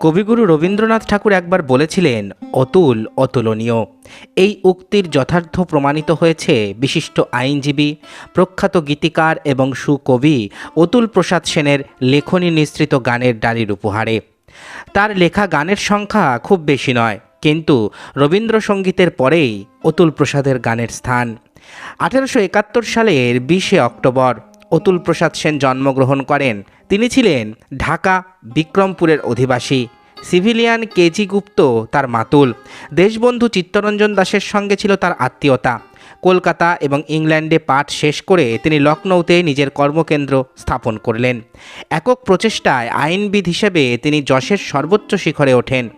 কবিগুরু রবীন্দ্রনাথ ঠাকুর একবার বলেছিলেন, অতুল, অতুলনীয়। এই উক্তির যথার্থ প্রমাণিত হয়েছে বিশিষ্ট আইনজীবী, প্রখ্যাত গীতিকার এবং সুকবি অতুল প্রসাদ সেনের লেখনী নিঃসৃত গানের ডালির উপহারে। তার লেখা গানের সংখ্যা খুব বেশি নয়, কিন্তু রবীন্দ্রসঙ্গীতের পরেই অতুল প্রসাদের গানের স্থান। আঠেরোশো একাত্তর সালের বিশে অক্টোবর অতুল প্রসাদ সেন জন্মগ্রহণ করেন। তিনি ছিলেন ঢাকা বিক্রমপুরের অধিবাসী। সিভিলিয়ান কেজি গুপ্ত তার মাতুল। দেশবন্ধু চিত্তরঞ্জন দাসের সঙ্গে ছিল তার আত্মীয়তা। কলকাতা এবং ইংল্যান্ডে পাঠ শেষ করে তিনি লখনৌতে নিজের কর্মকেন্দ্র স্থাপন করলেন। একক প্রচেষ্টায় আইনবিদ হিসেবে তিনি যশের সর্বোচ্চ শিখরে ওঠেন।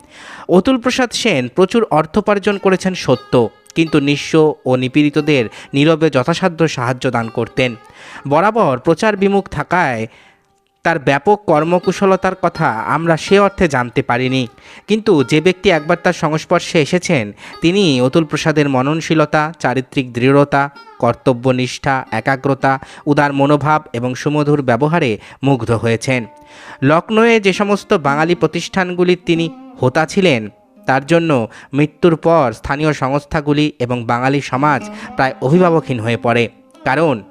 অতুল প্রসাদ সেন প্রচুর অর্থোপার্জন করেছেন সত্য। কিন্তু নিঃস্ব ও নিপীড়িতদের নীরবে যথাসাধ্য সাহায্য দান করতেন। বরাবর প্রচার বিমুখ থাকায় তার ব্যাপক কর্মকুশলতার কথা আমরা সে অর্থে জানতে পারিনি। কিন্তু যে ব্যক্তি একবার তার সংস্পর্শে এসেছেন, তিনি অতুল প্রসাদের মননশীলতা, চারিত্রিক দৃঢ়তা, কর্তব্যনিষ্ঠা, একাগ্রতা, উদার মনোভাব এবং সুমধুর ব্যবহারে মুগ্ধ হয়েছেন। লখনৌয়ে যে সমস্ত বাঙালি প্রতিষ্ঠানগুলির তিনি হোতা ছিলেন তার জন্য মৃত্যুর পর স্থানীয় সংস্থাগুলি এবং বাঙালি সমাজ প্রায় অভিভাবকহীন হয়ে পড়ে। কারণ,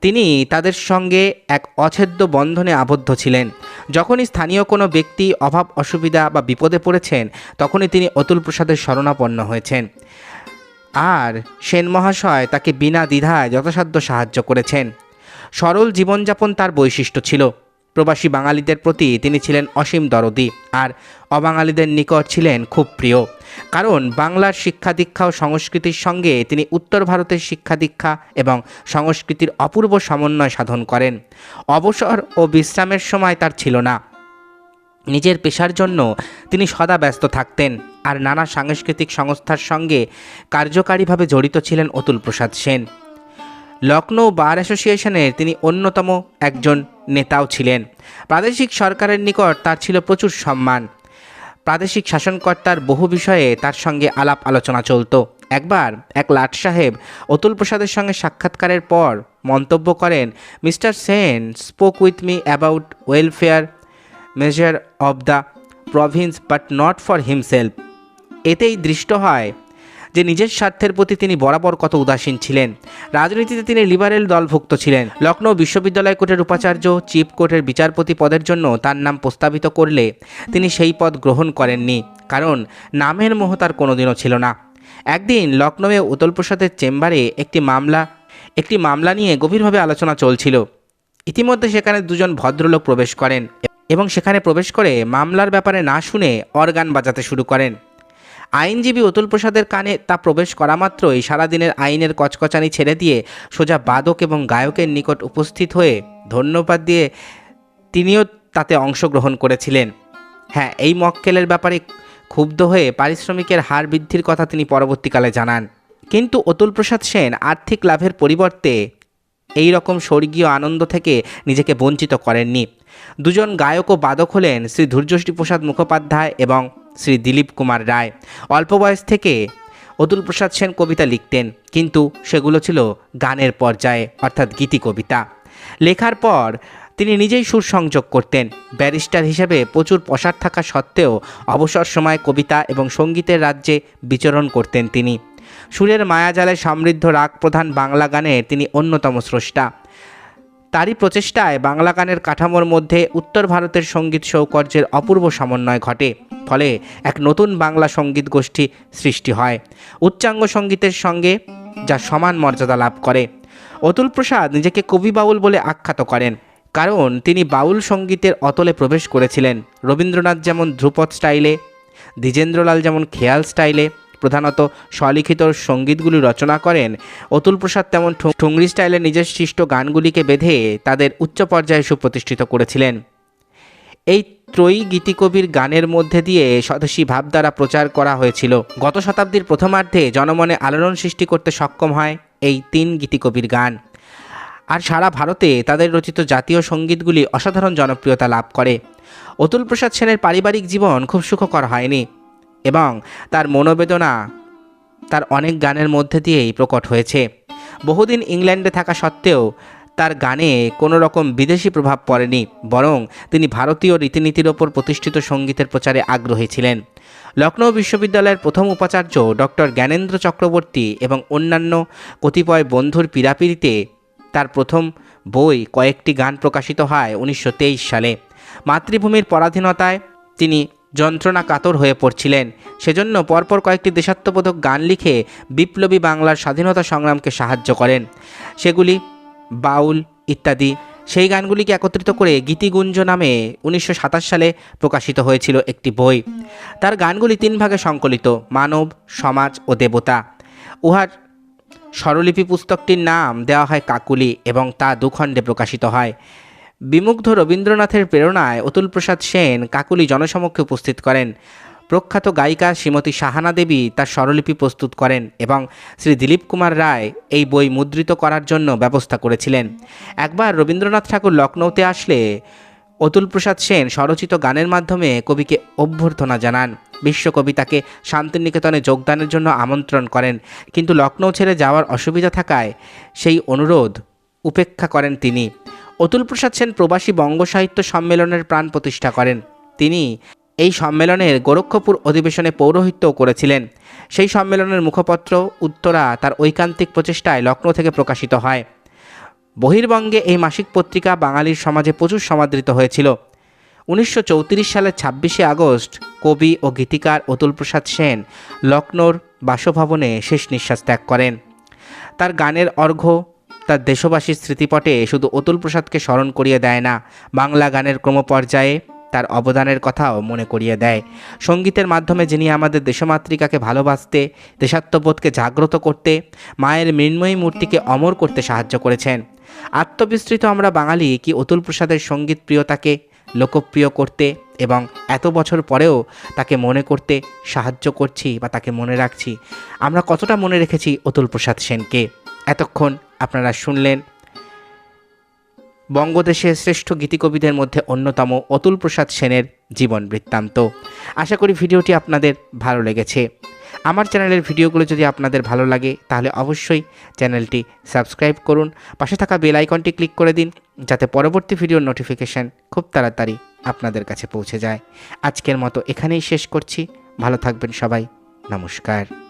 তিনি তাদের সঙ্গে এক অছেদ্য বন্ধনে আবদ্ধ ছিলেন। যখনই স্থানীয় কোনো ব্যক্তি অভাব, অসুবিধা বা বিপদে পড়েছেন, তখনই তিনি অতুল প্রসাদের শরণাপন্ন হয়েছেন। আর সেন মহাশয় তাকে বিনা দ্বিধায় যথাসাধ্য সাহায্য করেছেন। সরল জীবনযাপন তার বৈশিষ্ট্য ছিল। প্রবাসী বাঙালিদের প্রতি তিনি ছিলেন অসীম দরদি আর অবাঙালিদের নিকট ছিলেন খুব প্রিয়। কারণ বাংলার শিক্ষা দীক্ষা ও সংস্কৃতির সঙ্গে তিনি উত্তর ভারতের শিক্ষা দীক্ষা এবং সংস্কৃতির অপূর্ব সমন্বয় সাধন করেন। অবসর ও বিশ্রামের সময় তার ছিল না। নিজের পেশার জন্য তিনি সদা ব্যস্ত থাকতেন আর নানা সাংস্কৃতিক সংস্থার সঙ্গে কার্যকারীভাবে জড়িত ছিলেন অতুল প্রসাদ সেন। লখনৌ বার অ্যাসোসিয়েশনের তিনি অন্যতম একজন নেতাও ছিলেন। প্রাদেশিক সরকারের নিকট তার ছিল প্রচুর সম্মান। প্রাদেশিক শাসনকর্তার বহু বিষয়ে তার সঙ্গে আলাপ আলোচনা চলত। একবার এক লাট সাহেব অতুল প্রসাদের সঙ্গে সাক্ষাৎকারের পর মন্তব্য করেন, mister Sen spoke with me about welfare measure of the province, but not for himself. এতেই দৃষ্ট হয় যে নিজের স্বার্থের প্রতি তিনি বরাবর কত উদাসীন ছিলেন। রাজনীতিতে তিনি লিবারেল দলভুক্ত ছিলেন। লখনৌ বিশ্ববিদ্যালয় কোর্টের উপাচার্য, চিফ কোর্টের বিচারপতি পদের জন্য তার নাম প্রস্তাবিত করলে তিনি সেই পদ গ্রহণ করেননি। কারণ নামের মোহ তার কোনোদিনও ছিল না। একদিন লখনৌয়ে উতল প্রসাদের চেম্বারে একটি মামলা একটি মামলা নিয়ে গভীরভাবে আলোচনা চলছিল। ইতিমধ্যে সেখানে দুজন ভদ্রলোক প্রবেশ করেন এবং সেখানে প্রবেশ করে মামলার ব্যাপারে না শুনে অর্গান বাজাতে শুরু করেন। আইনজীবী অতুল প্রসাদের কানে তা প্রবেশ করা মাত্রই সারাদিনের আইনের কচকচানি ছেড়ে দিয়ে সোজা বাদক এবং গায়কের নিকট উপস্থিত হয়ে ধন্যবাদ দিয়ে তিনিও তাতে অংশগ্রহণ করেছিলেন। হ্যাঁ এই মক্কেলের ব্যাপারে ক্ষুব্ধ হয়ে পারিশ্রমিকের হার বৃদ্ধির কথা তিনি পরবর্তীকালে জানান। কিন্তু অতুল প্রসাদ সেন আর্থিক লাভের পরিবর্তে এই রকম স্বর্গীয় আনন্দ থেকে নিজেকে বঞ্চিত করেননি। দুজন গায়ক ও বাদক হলেন শ্রী ধৈর্যশ্রী প্রসাদ মুখোপাধ্যায় এবং শ্রী দিলীপ কুমার রায়। অল্প বয়স থেকে অতুল প্রসাদ সেন কবিতা লিখতেন, কিন্তু সেগুলো ছিল গানের পর্যায়ে, অর্থাৎ গীতি কবিতা। লেখার পর তিনি নিজেই সুর সংযোগ করতেন। ব্যারিস্টার হিসেবে প্রচুর পসার থাকা সত্ত্বেও অবসর সময় কবিতা এবং সঙ্গীতের রাজ্যে বিচরণ করতেন তিনি। সুরের মায়াজালে সমৃদ্ধ রাগ প্রধান বাংলা গানের তিনি অন্যতম স্রষ্টা। তারই প্রচেষ্টায় বাংলা গানের কাঠামোর মধ্যে উত্তর ভারতের সংগীত সৌকর্যের অপূর্ব সমন্বয় ঘটে। ফলে এক নতুন বাংলা সংগীত গোষ্ঠী সৃষ্টি হয়। উচ্চাঙ্গ সঙ্গীতের সঙ্গে যা সমান মর্যাদা লাভ করে। অতুল প্রসাদ নিজেকে কবি বাউল বলে আখ্যাত করেন। কারণ তিনি বাউল সঙ্গীতের অতলে প্রবেশ করেছিলেন। রবীন্দ্রনাথ যেমন ধ্রুপদ স্টাইলে, দ্বিজেন্দ্রলাল যেমন খেয়াল স্টাইলে প্রধানত স্বলিখিত সঙ্গীতগুলি রচনা করেন। অতুল প্রসাদ তেমন ঠুংরি স্টাইলে নিজের সৃষ্ট গানগুলিকে বেঁধে তাদের উচ্চ পর্যায়ে সুপ্রতিষ্ঠিত করেছিলেন। এই ত্রয়ী গীতিকবির গানের মধ্যে দিয়ে স্বদেশী ভাব দ্বারা প্রচার করা হয়েছিল। গত শতাব্দীর প্রথমার্ধে জনমনে আলোড়ন সৃষ্টি করতে সক্ষম হয় এই তিন গীতিকবির গান। আর সারা ভারতে তাদের রচিত জাতীয় সঙ্গীতগুলি অসাধারণ জনপ্রিয়তা লাভ করে। অতুল প্রসাদ সেনের পারিবারিক জীবন খুব সুখকর হয়নি। এবং তার মনোবেদনা তার অনেক গানের মধ্যে দিয়েই প্রকট হয়েছে। বহুদিন ইংল্যান্ডে থাকা সত্ত্বেও তার গানে কোনো রকম বিদেশি প্রভাব পড়েনি, বরং তিনি ভারতীয় রীতিনীতির ওপর প্রতিষ্ঠিত সঙ্গীতের প্রচারে আগ্রহী ছিলেন। লখনৌ বিশ্ববিদ্যালয়ের প্রথম উপাচার্য ডক্টর জ্ঞানেন্দ্র চক্রবর্তী এবং অন্যান্য কতিপয় বন্ধুর পীড়াপিড়িতে তার প্রথম বই কয়েকটি গান প্রকাশিত হয় উনিশশো তেইশ সালে। মাতৃভূমির পরাধীনতায় তিনি যন্ত্রণা কাতর হয়ে পড়ছিলেন। সেজন্য পরপর কয়েকটি দেশাত্মবোধক গান লিখে বিপ্লবী বাংলার স্বাধীনতা সংগ্রামকে সাহায্য করেন। সেগুলি বাউল ইত্যাদি। সেই গানগুলিকে একত্রিত করে গীতিগুঞ্জ নামে উনিশশো সাতাশ সালে প্রকাশিত হয়েছিল একটি বই। তার গানগুলি তিন ভাগে সংকলিত, মানব, সমাজ ও দেবতা। উহার স্বরলিপি পুস্তকটির নাম দেওয়া হয় কাকুলি এবং তা দুখণ্ডে প্রকাশিত হয়। বিমুগ্ধ রবীন্দ্রনাথের প্রেরণায় অতুল প্রসাদ সেন কাকুলি জনসমক্ষে উপস্থিত করেন। প্রখ্যাত গায়িকা শ্রীমতী সাহানা দেবী তার স্বরলিপি প্রস্তুত করেন এবং শ্রী দিলীপ কুমার রায় এই বই মুদ্রিত করার জন্য ব্যবস্থা করেছিলেন। একবার রবীন্দ্রনাথ ঠাকুর লখনৌতে আসলে অতুল প্রসাদ সেন স্বরচিত গানের মাধ্যমে কবিকে অভ্যর্থনা জানান। বিশ্বকবি তাকে শান্তিনিকেতনে যোগদানের জন্য আমন্ত্রণ করেন। কিন্তু লখনৌ ছেড়ে যাওয়ার অসুবিধা থাকায় সেই অনুরোধ উপেক্ষা করেন তিনি। অতুল প্রসাদ সেন প্রবাসী বঙ্গ সাহিত্য সম্মেলনের প্রাণ প্রতিষ্ঠা করেন। তিনি এই সম্মেলনের গোরক্ষপুর অধিবেশনে পৌরোহিত্যও করেছিলেন। সেই সম্মেলনের মুখপত্র উত্তরা তার ঐকান্তিক প্রচেষ্টায় লখনৌ থেকে প্রকাশিত হয়। বহির্বঙ্গে এই মাসিক পত্রিকা বাঙালির সমাজে প্রচুর সমাদৃত হয়েছিল। উনিশশো চৌত্রিশ সালের ছাব্বিশে আগস্ট কবি ও গীতিকার অতুল প্রসাদ সেন লখনৌর বাসভবনে শেষ নিঃশ্বাস ত্যাগ করেন। তার গানের অর্ঘ্য তার দেশবাসীর স্মৃতিপটে শুধু অতুল প্রসাদকে স্মরণ করিয়ে দেয় না, বাংলা গানের ক্রমপর্যায়ে তার অবদানের কথাও মনে করিয়ে দেয়। সঙ্গীতের মাধ্যমে যিনি আমাদের দেশমাতৃকাকে ভালোবাসতে, দেশাত্মবোধকে জাগ্রত করতে, মায়ের মৃন্ময়ী মূর্তিকে অমর করতে সাহায্য করেছেন। আত্মবিস্তৃত আমরা বাঙালি কি অতুল প্রসাদের সংগীত প্রিয়তাকে লোকপ্রিয় করতে এবং এত বছর পরেও তাকে মনে করতে সাহায্য করছি বা তাকে মনে রাখছি, আমরা কতটা মনে রেখেছি অতুল প্রসাদ সেনকে? এতক্ষণ আপনারা শুনলেন বঙ্গদেশের শ্রেষ্ঠ গীতিকবিদের মধ্যে অন্যতম অতুল প্রসাদ সেনের জীবন বৃত্তান্ত। আশা করি ভিডিওটি আপনাদের ভালো লেগেছে। আমার চ্যানেলের ভিডিওগুলো যদি আপনাদের ভালো লাগে, তাহলে অবশ্যই চ্যানেলটি সাবস্ক্রাইব করুন। পাশে থাকা বেল আইকনটি ক্লিক করে দিন, যাতে পরবর্তী ভিডিওর নোটিফিকেশান খুব তাড়াতাড়ি আপনাদের কাছে পৌঁছে যায়। আজকের মতো এখানেই শেষ করছি। ভালো থাকবেন সবাই। নমস্কার।